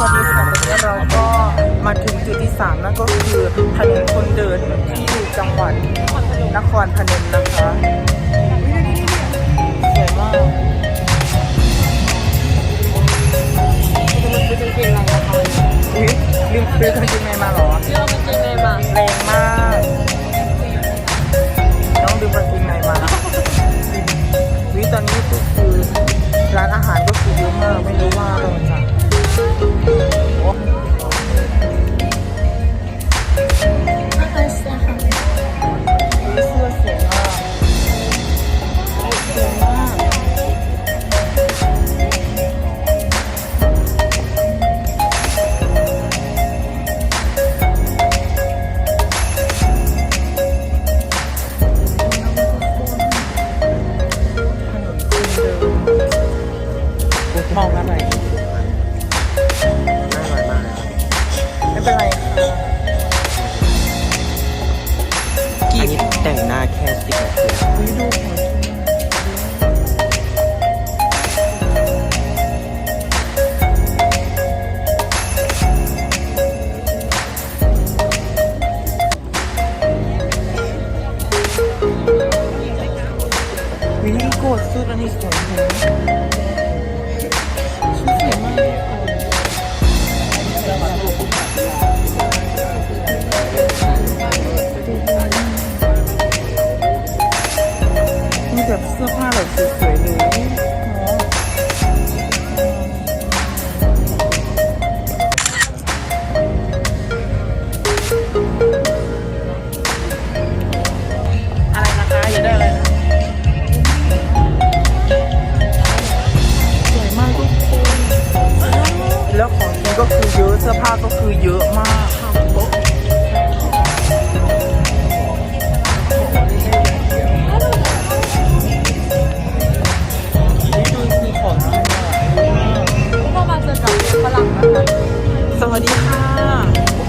วัสดีค่ะตอนนี้เราก็มาถึงจุดที่3นั่นก็คือถนนคนเดินที่อยู่จังหวัดนครพนมนะคะสวยมากจะมาซื้อกางเกงในราคาอุ๊ยลืมซื้อกางเกงในมาเหรอเลือกกางเกงในมาแรงมาก แต่งหน้าแค่ แบบเสื้อผ้าแบบสวยๆเลยเนาะอะไรนะคะอยากได้อะไรนะสวยมากทุกคนแล้วของกินก็คือเยอะเสื้อผ้าก็คือเยอะมาก สวัสดีค่ะ